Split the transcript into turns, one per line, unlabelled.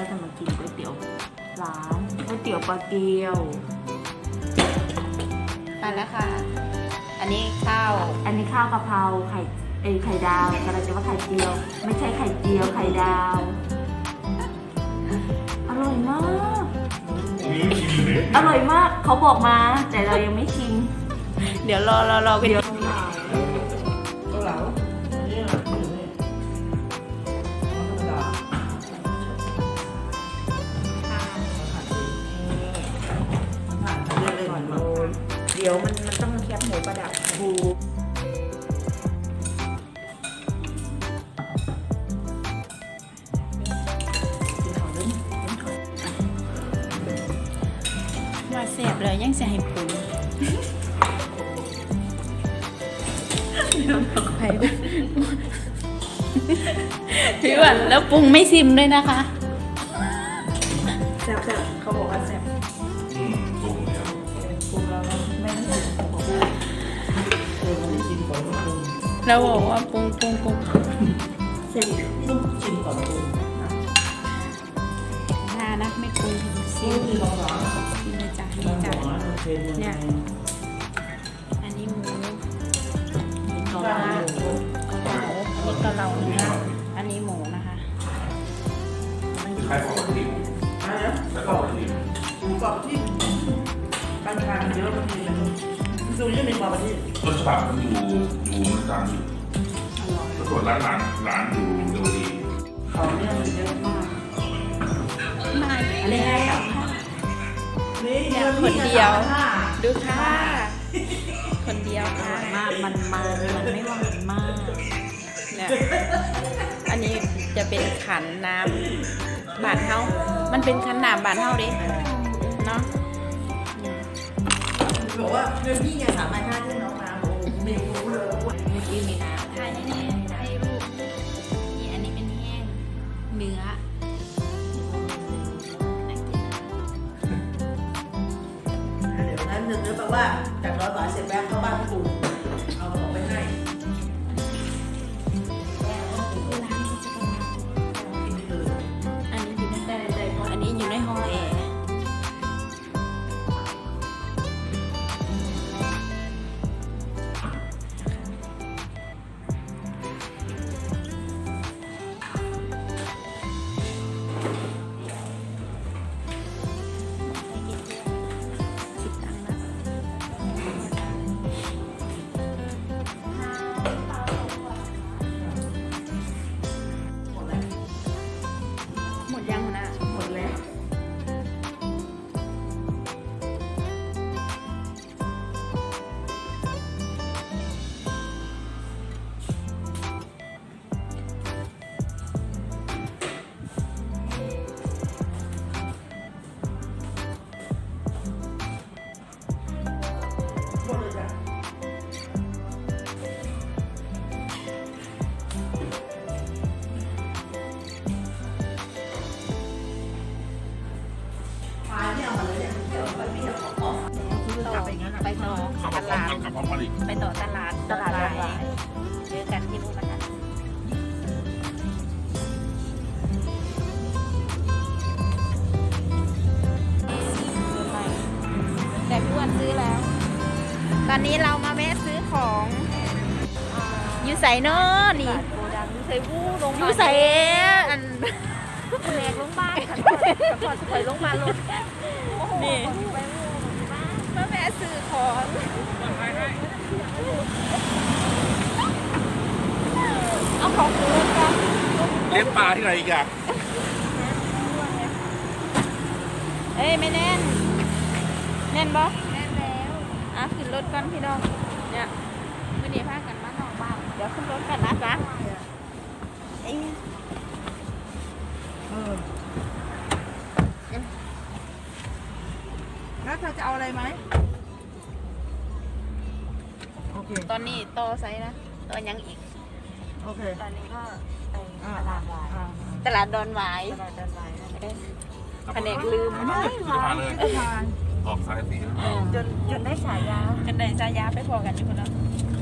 เราจะมากินก๋วยเตี๋ยวร้านก๋วยเตี๋ยวปลาเกียว
มาแล้วค่ะ อันนี้ข้าว
อันนี้ข้าวกะเพราไข่เอยไข่ดาวกำลังจะว่าไข่เจียว ไม่ใช่ไข่เจียวไข่ดาว อร่อยมาก อร่อยมากเขาบอกมา แต่เรายังไม่ชิม
เดี๋ยวรอรอรอกัน
เดี๋ยว
เดี๋ย
วมันมันต้องแคบหมูประดับบู
ว่าเสียบเลยยังจะให้ปรุงไปพี่อ้วันแล้วปรุงไม่ซิมด้วยนะคะ
แซ่บ แล้
ว
บอกว่า
ปรุง
ปรุงปรุง
เสร็จ
ต้องชิมก่อนปรุง
น่านะไม่ปรุงซิ
นี่
ม
คือของหวาน
นี่เลยจ้ะ
บา
นี่จ้ะ
หวานโอเคยังไง
อันนี้หมู
กา
ได้
เหลา
เกาเหลาอันนี้เกาเหลาเนื้ออันนี้หมูนะคะ
คล้ายของที่
อะไรนะ
แล้ว
ก
ก็
รอบ
ที่
หมูกรอบที่บางทางเยอะบางที มันดูยังมีความที่
ต้นฉบับมันอยู่อยู่มันตามอยู่แล้วส่วนร้านร้านร้านอยู่เดลี
เขาเนี่ยมันเยอะมาก
มา
อันนี้ได้กับ
นี่
เนี่ยคนเดียว
ห้า
ดูค่ะ คนเดียว
อ
ค่ะ
ร่อยมากมันมันมันไม่หวานมาก
เนี่ยอันนี้จะเป็นขันน้ำบานเฮามันเป็นขันน้ำบานเฮาเด้เนาะอืม
บอกว่าเงินพี่ไงสามพันห้าที่น้องมาโอ้โหไม่รู้เลยว่า
เมื่อกี้มีน้ำ
ถ่ายให้แน่ถ่ายรูปนี่อันนี้เป็นแห้งเนื้อน่ากินนะ
เดี๋ยวนั้นนึกแปลว่าจากร้อยบาทเสร็จแล้วเข้าบ้านพี่ปู่
ไปต่อ
เข้า
ต
มาพร้อม
ลาด
กันกับพร้อมผลิต
ไปต่อตลาด
ตลาดวาย
เจอกันที่นู่นนะคะแต่พี่อ้วันซื้อแล้ว ตอนนี้เรามาแวะซื้อของอยู่ใส่เนอะนี่
โกดังยูไซบูลง
อยู่ใส่อัน
แผนกโรงพยาบาลขันก่อนขันก่อนถอยลงมาลง
นี่มา แวะซื้อของเอาของซื้อกัน
เลี้ยงปลาที่ไหนอีกอะ
เอ้ยไม่แน่น แน่นบ่แน่นแล้วอะขึ้นรถกันพี่น้องเนี่ยมื่อนี้พากันมานอกบ้านเดี๋ยวขึ้นรถกันนะจ๊ะเอ้ย
เออแล้วเธอจะเอาอะไรไหม โอเค
ตอนนี้โตไซส์นะโตยังอีก
โอเค
ตอนนี้ก็ไป
อ่า
ตลาดวาย
อ่า
ตลาดดอนหวาย
ตลาดเดินวายนั่นแหละ
เอ้ยแผนกลืม
เอามาเลยซื้อมาเลย
ทาน
ออกสายสี
จนจนได้ฉายา
กันได้จายาไปพอกันอยู่คนละ
ข